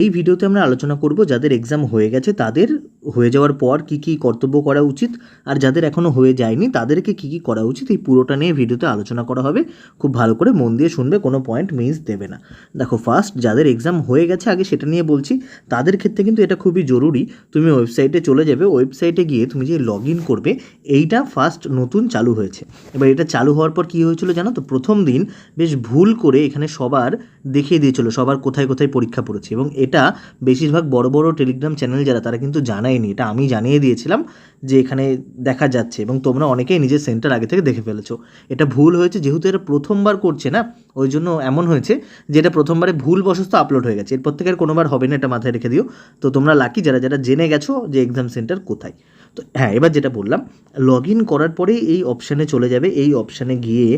এই ভিডিওতে আমরা আলোচনা করব যাদের এক্সাম হয়ে গেছে তাদের হয়ে যাওয়ার পর কি কি কর্তব্য করা উচিত আর যাদের এখনও হয়ে যায়নি তাদেরকে কি কি করা উচিত এই পুরোটা নিয়ে ভিডিওতে আলোচনা করা হবে। খুব ভালো করে মন দিয়ে শুনবে, কোনো পয়েন্ট মিস দেবে না। দেখো ফার্স্ট যাদের এক্সাম হয়ে গেছে, আগে সেটা নিয়ে বলছি, তাদের ক্ষেত্রে কিন্তু এটা খুবই জরুরি। তুমি ওয়েবসাইটে চলে যাবে ওয়েবসাইটে গিয়ে তুমি যে লগ ইন করবে, এইটা ফার্স্ট নতুন চালু হয়েছে। এবার এটা চালু হওয়ার পর কী হয়েছিল জানো তো? প্রথম দিন বেশ ভুল করে এখানে সবার দেখিয়ে দিয়েছিল, সবার কোথায় কোথায় পরীক্ষা পড়েছে। এবং এটা বেশিরভাগ বড় বড় টেলিগ্রাম চ্যানেল যারা, তারা কিন্তু জানায়নি। এটা আমি জানিয়ে দিয়েছিলাম যে এখানে দেখা যাচ্ছে এবং তোমরা অনেকেই নিজের সেন্টার আগে থেকে দেখে ফেলেছো। এটা ভুল হয়েছে, যেহেতু এটা প্রথমবার করছে না, ওই জন্য এমন হয়েছে যে এটা প্রথমবারে ভুল বশস্ত আপলোড হয়ে গেছে। এরপর থেকে আর কোনোবার হবে না, এটা মাথায় রেখে দিও। তো তোমরা লাকি যারা যারা জেনে গেছো যে এক্সাম সেন্টার কোথায়। তো হ্যাঁ এবার যেটা বললাম লগ ইন করার পরে এই অপশানে চলে যাবে। এই অপশানে গিয়ে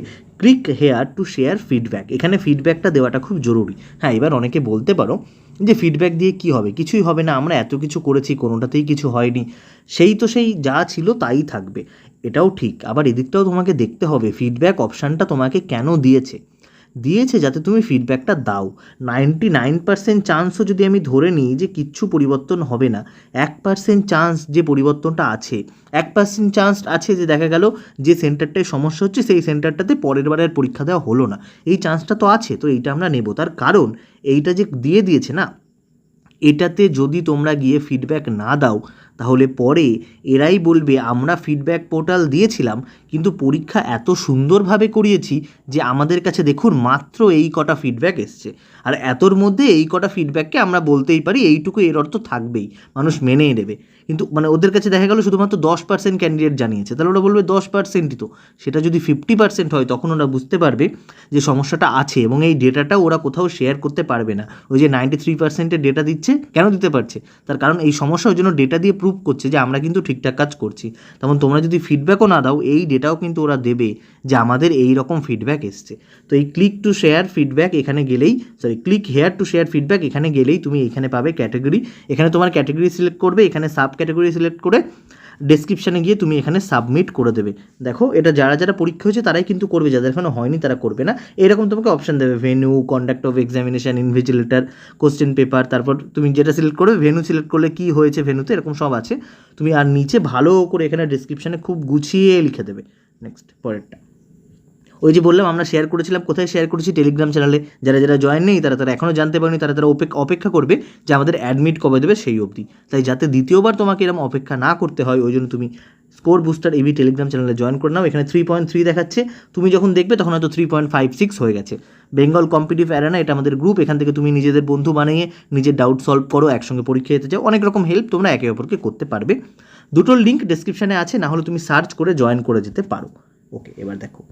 click here to share feedback এখানে ফিডব্যাকটা দেওয়াটা খুব জরুরি। হ্যাঁ এবার অনেকে বলতে পারো যে ফিডব্যাক দিয়ে কি হবে? কিছুই হবে না, আমরা এত কিছু করেছি, কোনোটাতেই কিছু হয়নি। সেই তো সেই যা ছিল তাই থাকবে। এটাও ঠিক। আবার এদিকটাও তোমাকে দেখতে হবে ফিডব্যাক অপশানটা তোমাকে কেন দিয়েছে? দিয়েছে যাতে তুমি ফিডব্যাকটা দাও। নাইনটি নাইন পার্সেন্ট চান্সও যদি আমি ধরে নিই যে কিচ্ছু পরিবর্তন হবে না, এক পার্সেন্ট চান্স যে পরিবর্তনটা আছে, এক পার্সেন্ট চান্স আছে যে দেখা গেল যে সেন্টারটায় সমস্যা হচ্ছে, সেই সেন্টারটাতে পরের বারের পরীক্ষা দেওয়া হলো না। এই চান্সটা তো আছে, তো এইটা আমরা নেব। তার কারণ, এইটা যে দিয়ে দিয়েছে না এটাতে যদি তোমরা গিয়ে ফিডব্যাক না দাও, তাহলে পরে এরাই বলবে, আমরা ফিডব্যাক পোর্টাল দিয়েছিলাম, কিন্তু পরীক্ষা এত সুন্দরভাবে করিয়েছি যে আমাদের কাছে দেখুন মাত্র এই কটা ফিডব্যাক এসছে। আর এতর মধ্যে এই কটা ফিডব্যাককে আমরা বলতেই পারি, এইটুকু এর অর্থ থাকবেই, মানুষ মেনেই নেবে। কিন্তু মানে ওদের কাছে দেখা গেল শুধুমাত্র দশ পার্সেন্ট ক্যান্ডিডেট জানিয়েছে। তাহলে ওরা বলবে দশ পার্সেন্টই তো। সেটা যদি ফিফটি পার্সেন্ট হয়, তখন ওরা বুঝতে পারবে যে সমস্যাটা আছে এবং এই ডেটাটা ওরা কোথাও শেয়ার করতে পারবে না। ওই যে নাইনটি থ্রি পার্সেন্টের ডেটা দিচ্ছে, কেন দিতে পারছে? তার কারণ এই সমস্যা ওই জন্য ডেটা দিয়ে প্রুভ করছে যে আমরা কিন্তু ঠিকঠাক কাজ করছি। তেমন তোমরা যদি ফিডব্যাকও না দাও, এই ডেটাও কিন্তু ওরা দেবে যে আমাদের এই রকম ফিডব্যাক এসছে। তো এই ক্লিক টু শেয়ার ফিডব্যাক এখানে গেলেই sorry click here to share feedback এখানে গেলেই তুমি এখানে পাবে ক্যাটাগরি এখানে তোমার ক্যাটাগরি সিলেক্ট করবে, এখানে সাব ক্যাটাগরি সিলেক্ট করে ডেসক্রিপশানে গিয়ে তুমি এখানে সাবমিট করে দেবে। দেখো, এটা যারা যারা পরীক্ষা হয়েছে তারাই কিন্তু করবে, যাদের এখনও হয়নি তারা করবে না। এরকম তোমাকে অপশান দেবে venue conduct of examination invigilator question paper তারপর তুমি যেটা সিলেক্ট করবে ভেনু সিলেক্ট করলে কী হয়েছে ভেনুতে এরকম সব আছে। তুমি আর নিচে ভালো করে এখানে ডেসক্রিপশানে খুব গুছিয়ে লিখে দেবে। নেক্সট পরেরটা। ওই যে বললাম, আমরা শেয়ার করেছিলাম, কোথায় শেয়ার করেছি? টেলিগ্রাম চ্যানেলে যারা যারা জয়েন নেই, তারা তারা এখনও জানতে পারেনি, তারা তারা অপেক্ষা করবে যে আমাদের অ্যাডমিট কবে দেবে সেই অবধি। তাই যাতে দ্বিতীয়বার তোমাকে এরকম অপেক্ষা না করতে হয়, ওই জন্য তুমি স্কোর বুস্টার এবি টেলিগ্রাম চ্যানেলে জয়েন করে নাও। এখানে থ্রি পয়েন্ট থ্রি দেখাচ্ছে। তুমি যখন দেখবে, তখন হয়তো থ্রি পয়েন্ট ফাইভ সিক্স হয়ে গেছে। বেঙ্গল কম্পিটিভ অ্যারেনা এটা আমাদের গ্রুপ এখান থেকে তুমি নিজেদের বন্ধু বানিয়ে নিজের ডাউট সলভ করো, একসঙ্গে পরীক্ষা দিতে চাও অনেক রকম হেল্প তোমরা একে অপরকে করতে পারবে। দুটোর লিঙ্ক ডেসক্রিপশানে আছে, না হলে তুমি সার্চ করে জয়েন করে যেতে পারো। ওকে এবার দেখো।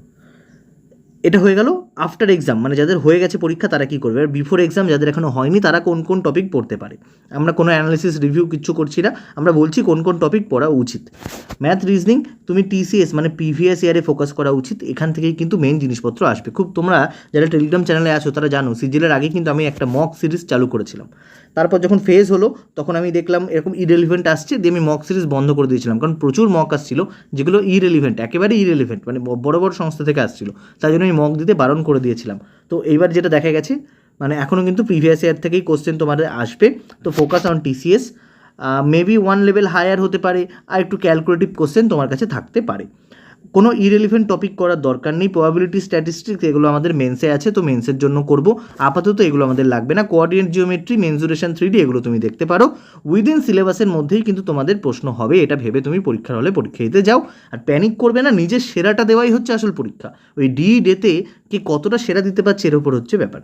এটা হয়ে গেল আফটার এক্সাম মানে যাদের হয়ে গেছে পরীক্ষা, তারা কী করবে? আর বিফোর এক্সাম যাদের এখনও হয়নি, তারা কোন কোন টপিক পড়তে পারে? আমরা কোনো অ্যানালিসিস রিভিউ কিচ্ছু করছি না। আমরা বলছি কোন কোন টপিক পড়া উচিত। ম্যাথ রিজনিং তুমি টিসিএস মানে প্রিভিয়াস ইয়ারে ফোকাস করা উচিত। এখান থেকেই কিন্তু মেন জিনিসপত্র আসবে। খুব তোমরা যারা টেলিগ্রাম চ্যানেলে আসো তারা জানো সিজিএলের আগে কিন্তু আমি একটা মক সিরিজ চালু করেছিলাম। তারপর যখন ফেজ হলো, তখন আমি দেখলাম এরকম ইরেলিভেন্ট আসছে, দিয়ে আমি মক সিরিজ বন্ধ করে দিয়েছিলাম। কারণ প্রচুর মক আসছিল, যেগুলো ইরেলিভেন্ট একেবারে ইরেলিভেন্ট মানে বড় বড় সংস্থা থেকে আসছিল। তাই জন্য আমি মক দিতে বারণ করে দিয়েছিলাম। তো এইবার যেটা দেখা গেছে মানে এখনও কিন্তু প্রিভিয়াস ইয়ার থেকেই কোশ্চেন তোমাদের আসবে। তো focus on TCS maybe one level higher হতে পারে, আর একটু ক্যালকুলেটিভ কোশ্চেন তোমার কাছে থাকতে পারে। কোনো ইরেলিভেন্ট টপিক করার দরকার নেই। প্রবাবিলিটি স্ট্যাটিস্টিক্স এগুলো আমাদের মেন্সে আছে, তো মেন্সের জন্য করব। আপাতত এগুলো আমাদের লাগবে না। কোঅর্ডিনেট জিওমেট্রি মেনজুরেশন থ্রি এগুলো তুমি দেখতে পারো। উইদিন সিলেবাসের মধ্যেই কিন্তু তোমাদের প্রশ্ন হবে। এটা ভেবে তুমি পরীক্ষার হলে পরীক্ষা দিতে যাও। আর প্যানিক করবে না, নিজের সেরাটা দেওয়াই হচ্ছে আসল পরীক্ষা। ওই ডি ডেতে কে কতটা সেরা দিতে পারছে এর ওপর হচ্ছে ব্যাপার।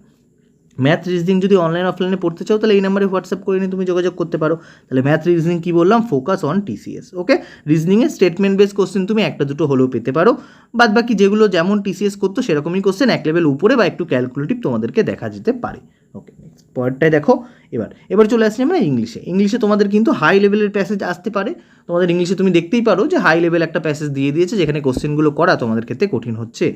ম্যাথ রিজনিং যদি অনলাইন অফলাইনে পড়তে চাও, তাহলে এই নাম্বারে হোয়াটসঅ্যাপ করে নিয়ে তুমি যোগাযোগ করতে পারো। তাহলে ম্যাথ রিজনিং কী বললাম? ফোকাস অন টিসিএস ওকে রিজনিংয়ে স্টেটমেন্ট বেস কোশ্চেন তুমি একটা দুটো হলেও পেতে পারো। বাদ বাকি যেগুলো যেমন টিসিএস করতো, সেরকমই কোশ্চেন এক লেভেল উপরে বা একটু ক্যালকুলেটিভ তোমাদেরকে দেখা যেতে পারে। ওকে নেক্সট দেখো। এবার এবার চলে আসছি আমরা ইংলিশে ইংলিশে তোমাদের কিন্তু হাই লেভেলের প্যাসেজ আসতে পারে। তোমাদের ইংলিশে তুমি দেখতেই পারো যে হাই লেভেল একটা প্যাসেজ দিয়ে দিয়েছে, যেখানে কোশ্চেনগুলো করা তোমাদের ক্ষেত্রে কঠিন হচ্ছে।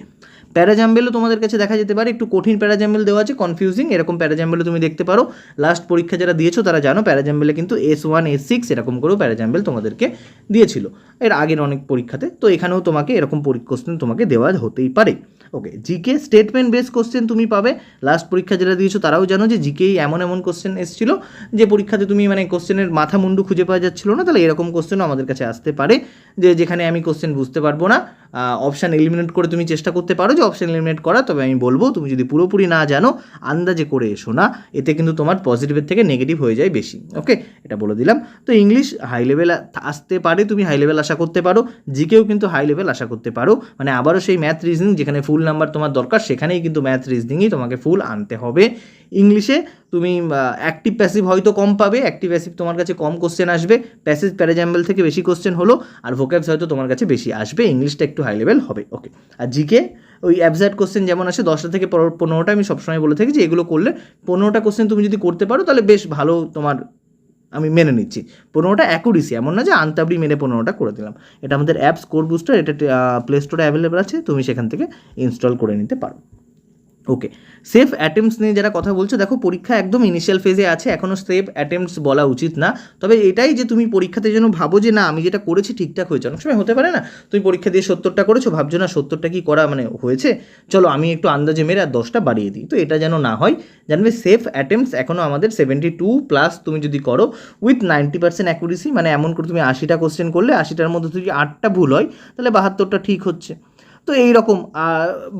প্যারাজাম্বেলও তোমাদের কাছে দেখা যেতে পারে। একটু কঠিন প্যারাজাম্বেল দেওয়া আছে কনফিউজিং এরকম প্যারাজাম্বেলও তুমি দেখতে পারো। লাস্ট পরীক্ষা যারা দিয়েছ, তারা জানো প্যারাজাম্বেলে কিন্তু এস ওয়ান এস সিক্স এরকম করেও প্যারাজাম্বেল তোমাদেরকে দিয়েছিল। এর আগের অনেক পরীক্ষাতে। তো এখানেও তোমাকে এরকম কোশ্চেন তোমাকে দেওয়া হতেই পারে। Okay GK statement base question তুমি পাবে। লাস্ট পরীক্ষা যারা দিয়েছ, তারাও জানো যে জিকেই এমন এমন কোশ্চেন এসেছিল যে পরীক্ষাতে তুমি মানে কোশ্চেনের মাথা মুন্ডু খুঁজে পাওয়া যাচ্ছিল না, তাহলে এরকম কোশ্চেনও আমাদের কাছে আসতে পারে যে যেখানে আমি কোশ্চেন বুঝতে পারব না। অপশান এলিমিনেট করে তুমি চেষ্টা করতে পারো যে অপশান এলিমিনেট করা, তবে আমি বলব তুমি যদি পুরোপুরি না জানো, আন্দাজে করে এসো না। এতে কিন্তু তোমার পজিটিভের থেকে নেগেটিভ হয়ে যায় বেশি। ওকে এটা বলে দিলাম। তো ইংলিশ হাই লেভেল আসতে পারে, তুমি হাই লেভেল আশা করতে পারো। জিকেও কিন্তু হাই লেভেল আশা করতে পারো। মানে আবারও সেই ম্যাথ রিজনিং যেখানে ফুল নাম্বার তোমার দরকার, সেখানেই কিন্তু ম্যাথ রিজনিংই তোমাকে ফুল আনতে হবে। ইংলিশে, তুমি অ্যাক্টিভ প্যাসিভ হয়তো কম পাবে অ্যাক্টিভ প্যাসিভ তোমার কাছে কম কোশ্চেন আসবে প্যাসিভ প্যারাজাম্বল থেকে বেশি কোশ্চেন হলো, আর ভোক্যাবস হয়তো তোমার কাছে বেশি আসবে, ইংলিশটা একটু হাই লেভেল হবে ওকে আর জিকে ওই অ্যাবজার্ট কোশ্চেন যেমন আসে, দশটা থেকে পনেরো- পনেরোটা আমি সবসময় বলে থাকি যে, এগুলো করলে পনেরোটা কোশ্চেন তুমি যদি করতে পারো, তাহলে বেশ ভালো তোমার, আমি মেনে নিচ্ছি। পনেরোটা অ্যাকুরেসি এমন না যে আনতাবড়ি মেনে পনেরোটা করে দিলাম। এটা আমাদের অ্যাপস কোর বুস্টার এটা প্লে স্টোরে অ্যাভেলেবেল আছে, তুমি সেখান থেকে ইনস্টল করে নিতে পারো। ওকে সেফ অ্যাটেম্পটস নিয়ে যারা কথা বলছো, দেখো পরীক্ষা একদম ইনিশিয়াল ফেজে আছে এখনও সেফ অ্যাটেম্পটস বলা উচিত না। তবে এটাই যে তুমি পরীক্ষাতে যেন ভাবো যে না, আমি যেটা করেছি ঠিকঠাক হয়েছে। অনেক সময় হতে পারে না, তুমি পরীক্ষা দিয়ে সত্তরটা করেছ, ভাবছ না সত্তরটা কি করা মানে হয়েছে? চলো আমি একটু আন্দাজে মেরে আর দশটা বাড়িয়ে দিই। তো এটা যেন না হয়, জানবে সেফ অ্যাটেম্পটস এখনও আমাদের সেভেন্টি টু প্লাস তুমি যদি করো উইথ নাইনটি পার্সেন্ট অ্যাকুরেসি মানে এমন করে তুমি আশিটা কোশ্চেন করলে, আশিটার মধ্যে যদি আটটা ভুল হয়, তাহলে বাহাত্তরটা ঠিক হচ্ছে। তো এই রকম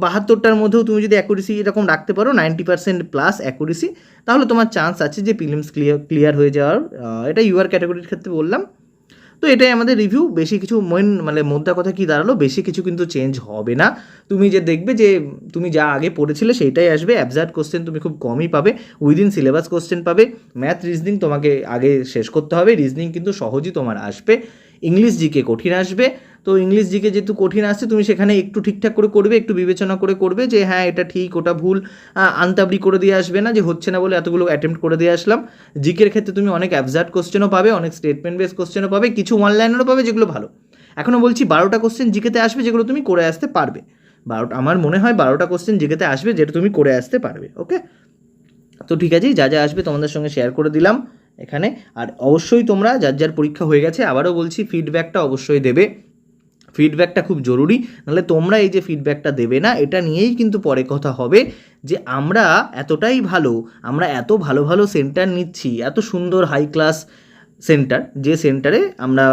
বাহাত্তরটার মধ্যেও তুমি যদি অ্যাকুরেসি এরকম রাখতে পারো নাইনটি পার্সেন্ট প্লাস অ্যাকুরেসি তাহলে তোমার চান্স আছে যে প্রিলিমস ক্লিয়ার ক্লিয়ার হয়ে যাওয়ার। এটা ইউআর ক্যাটাগরির ক্ষেত্রে বললাম। তো এটাই আমাদের রিভিউ বেশি কিছু মেন মানে মোদ্দা কথা কি দাঁড়াল? বেশি কিছু কিন্তু চেঞ্জ হবে না। তুমি যে দেখবে যে, তুমি যা আগে পড়েছিলে সেইটাই আসবে। অ্যাবজার্ট কোশ্চেন তুমি খুব কমই পাবে। উইদিন সিলেবাস কোশ্চেন পাবে। ম্যাথ রিজনিং তোমাকে আগে শেষ করতে হবে। রিজনিং কিন্তু সহজই তোমার আসবে। ইংলিশ জিকে কঠিন আসবে। তো ইংলিশ জিকে যেহেতু কঠিন আসছে, তুমি সেখানে একটু ঠিকঠাক করে করবে, একটু বিবেচনা করে করবে যে হ্যাঁ এটা ঠিক, ওটা ভুল আনতাবড়ি করে দিয়ে আসবে না, যে হচ্ছে না বলে এতগুলো অ্যাটেম্প্ট করে দিয়ে আসলাম। জিকের ক্ষেত্রে তুমি অনেক অ্যাবজার্ট কোশ্চেনও পাবে, অনেক স্টেটমেন্ট বেস কোশ্চেনও পাবে, কিছু অনলাইনেরও পাবে যেগুলো ভালো। এখনও বলছি, বারোটা কোশ্চেন জিকেতে আসবে যেগুলো তুমি করে আসতে পারবে। বারোটা আমার মনে হয় বারোটা কোশ্চেন জিকেতে আসবে যেটা তুমি করে আসতে পারবে ওকে তো ঠিক আছে যা যা আসবে তোমাদের সঙ্গে শেয়ার করে দিলাম। এখানে। আর অবশ্যই তোমরা যার যার পরীক্ষা হয়ে গেছে, আবারও বলছি ফিডব্যাকটা অবশ্যই দেবে। ফিডব্যাকটা খুব জরুরি, নাহলে তোমরা এই যে ফিডব্যাকটা দেবে না, এটা নিয়েই কিন্তু পরে কথা হবে যে আমরা এতটাই ভালো, আমরা এত ভালো ভালো সেন্টার নিচ্ছি, এত সুন্দর হাই ক্লাস সেন্টার যে সেন্টারে আমরা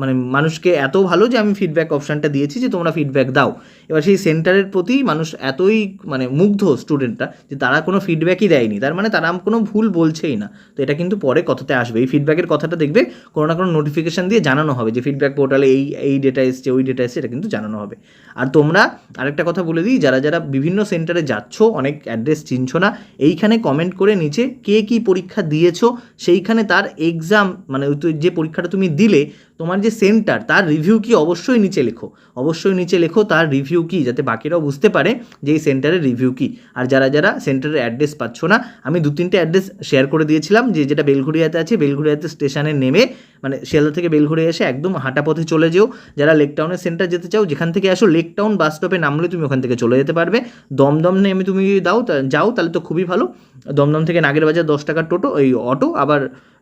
মানে মানুষকে এত ভালো যে আমি ফিডব্যাক অপশানটা দিয়েছি যে তোমরা ফিডব্যাক দাও। এবার সেই সেন্টারের প্রতি মানুষ এতই মানে মুগ্ধ স্টুডেন্টরা যে তারা কোনো ফিডব্যাকই দেয়নি। তার মানে তারা কোনো ভুল বলছেই না। তো এটা কিন্তু পরে কথাতে আসবে। এই ফিডব্যাকের কথাটা দেখবে কোনো না কোনো নোটিফিকেশান দিয়ে জানানো হবে যে ফিডব্যাক পোর্টালে এই এই ডেটা এসছে, ওই ডেটা এসছে, এটা কিন্তু জানানো হবে। আর তোমরা আরেকটা কথা বলে দিই, যারা যারা বিভিন্ন সেন্টারে যাচ্ছ, অনেক অ্যাড্রেস চিনছো না, এইখানে কমেন্ট করে নিচে কে কী পরীক্ষা দিয়েছ, সেইখানে তার এক্সাম মানে যে পরীক্ষাটা তুমি দিলে তোমার যে সেন্টার তার রিভিউ কি অবশ্যই নিচে লেখো। অবশ্যই নিচে লেখো তার রিভিউ কি, যাতে বাকিরাও বুঝতে পারে যে এই সেন্টারের রিভিউ কি। আর যারা যারা সেন্টারের অ্যাড্রেস পাচ্ছ না, আমি দু তিনটে অ্যাড্রেস শেয়ার করে দিয়েছিলাম, যে যেটা বেলঘড়িয়াতে আছে, বেলঘড়িয়াতে স্টেশনে নেমে মানে শিয়ালদা থেকে বেলঘড়িয়া এসে একদম হাঁটা পথে চলে যেও। যারা লেক টাউনের সেন্টার যেতে চাও, যেখান থেকে আসো লেক টাউন বাস স্টপে নামলে তুমি ওখান থেকে চলে যেতে পারবে। দমদম নেমে তুমি দাও যাও, তাহলে তো খুবই ভালো। দমদম থেকে নাগের বাজার দশ টাকার টোটো, এই অটো আবার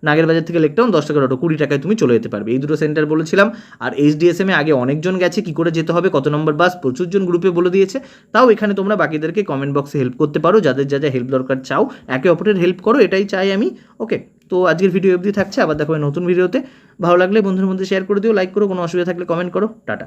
নাগের বাজার থেকে লেকটাউন দশ টাকার অটো কুড়ি টাকায় তুমি চলে যেতে পারবে। এই দুটো সেন্টার বলেছিলাম, আর এইচডিএসএম এ আগে অনেকজন গেছে, কি করে যেতে হবে, কত নম্বর বাস প্রচুরজন গ্রুপে বলে দিয়েছে। তাও এখানে তোমরা বাকিদেরকে কমেন্ট বক্সে হেল্প করতে পারো, যাদের যা যা হেল্প দরকার চাও, একে অপরের হেল্প করো, এটাই চাই আমি। ওকে তো আজকের ভিডিও অবধি থাকছে, আবার দেখো নতুন ভিডিওতে ভালো লাগলে বন্ধুর মধ্যে শেয়ার করে দিও লাইক করো, কোনো অসুবিধা থাকলে কমেন্ট করো। টাটা।